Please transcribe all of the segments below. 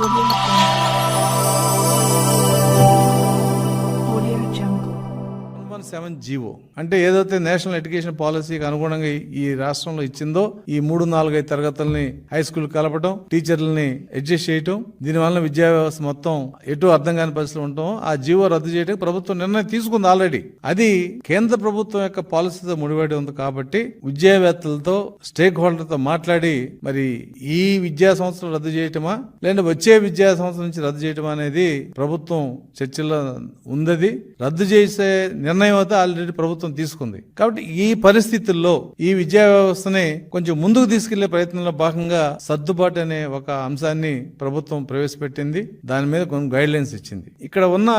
Audio seven GO. అంటే ఏదైతే national education పాలసీకి అనుగుణంగా ఈ- రాష్ట్రంలో ఇచ్చిందో ఈ మూడు నాలుగైదు తరగతుల్ని హై స్కూల్ కలపటం టీచర్లని అడ్జస్ట్ చేయటం దీనివల్ల విద్యా వ్యవస్థ మొత్తం ఎటు అర్థం కాని పరిస్థితులు ఉండటం ఆ జీవో రద్దు చేయడానికి ప్రభుత్వం నిర్ణయం తీసుకుంది ఆల్రెడీ. అది కేంద్ర ప్రభుత్వం యొక్క పాలసీతో ముడిపడి ఉంది కాబట్టి విద్యావేత్తలతో స్టేక్ హోల్డర్తో మాట్లాడి మరి ఈ విద్యా సంవత్సరం రద్దు చేయటమా లేదంటే వచ్చే విద్యా సంవత్సరం నుంచి రద్దు చేయటమా అనేది ప్రభుత్వం చర్చల్లో ఉంది రద్దు చేసే నిర్ణయం అయితే ఆల్రెడీ ప్రభుత్వం తీసుకుంది. కాబట్టి ఈ పరిస్థితుల్లో ఈ విద్యా వ్యవస్థని కొంచెం ముందుకు తీసుకెళ్ళే ప్రయత్నంలో భాగంగా సర్దుబాటు అనే ఒక అంశాన్ని ప్రభుత్వం ప్రవేశపెట్టింది. దాని మీద కొన్ని గైడ్ లైన్స్ ఇచ్చింది. ఇక్కడ ఉన్న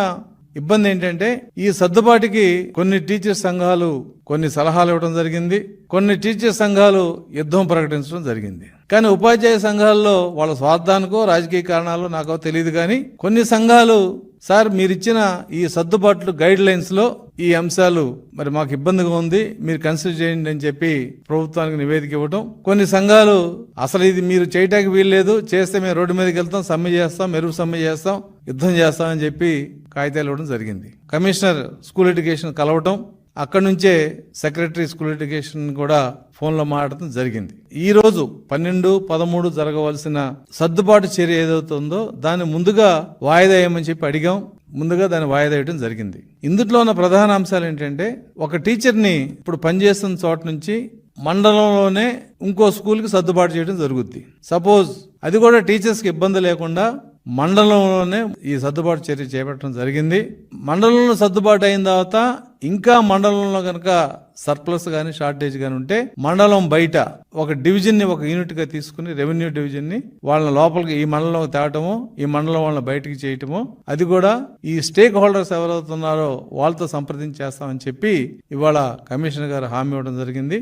ఇబ్బంది ఏంటంటే ఈ సర్దుబాటుకి కొన్ని టీచర్ సంఘాలు కొన్ని సలహాలు ఇవ్వడం జరిగింది. కొన్ని టీచర్ సంఘాలు యుద్ధం ప్రకటించడం జరిగింది. కానీ ఉపాధ్యాయ సంఘాల్లో వాళ్ళ స్వార్థానికో రాజకీయ కారణాలు నాకో తెలియదు కానీ కొన్ని సంఘాలు సార్ మీరిచ్చిన ఈ సర్దుబాట్లు గైడ్ లైన్స్లో ఈ అంశాలు మరి మాకు ఇబ్బందిగా ఉంది. మీరు కన్సిడర్ చేయండి అని చెప్పి ప్రభుత్వానికి నివేదిక ఇవ్వటం. కొన్ని సంఘాలు అసలు ఇది మీరు చేయటానికి వీల్లేదు చేస్తే మేము రోడ్డు మీదకి వెళ్తాం సమ్మె చేస్తాం మెరుగు సమ్మె చేస్తాం యుద్ధం చేస్తాం అని చెప్పి కాగితాలు ఇవ్వడం జరిగింది. కమిషనర్ స్కూల్ ఎడ్యుకేషన్ కలవటం అక్కడి నుంచే సెక్రటరీ స్కూల్ ఎడ్యుకేషన్ కూడా ఫోన్లో మాట్లాడటం జరిగింది. ఈ రోజు పన్నెండు పదమూడు జరగవలసిన సర్దుబాటు చర్య ఏదవుతుందో దాన్ని ముందుగా వాయిదా ఏమని చెప్పి అడిగాం. ముందుగా దాన్ని వాయిదా వేయడం జరిగింది. ఇందులో ఉన్న ప్రధాన అంశాలు ఏంటంటే ఒక టీచర్ని ఇప్పుడు పనిచేస్తున్న చోట నుంచి మండలంలోనే ఇంకో స్కూల్కి సర్దుబాటు చేయడం జరుగుద్ది. సపోజ్ అది కూడా టీచర్స్కి ఇబ్బంది లేకుండా మండలంలోనే ఈ సర్దుబాటు చర్య చేపట్టడం జరిగింది. మండలంలో సర్దుబాటు అయిన తర్వాత ఇంకా మండలంలో కనుక సర్ప్లస్ కానీ షార్టేజ్ కానీ ఉంటే మండలం బయట ఒక డివిజన్ని ఒక యూనిట్గా తీసుకుని రెవెన్యూ డివిజన్ని వాళ్ళ లోపలికి ఈ మండలం తేవటము ఈ మండలం వాళ్ళని బయటికి చేయటము అది కూడా ఈ స్టేక్ హోల్డర్స్ ఎవరవుతున్నారో వాళ్ళతో సంప్రదించి చేస్తామని చెప్పి ఇవాళ కమిషనర్ గారు హామీ ఇవ్వడం జరిగింది.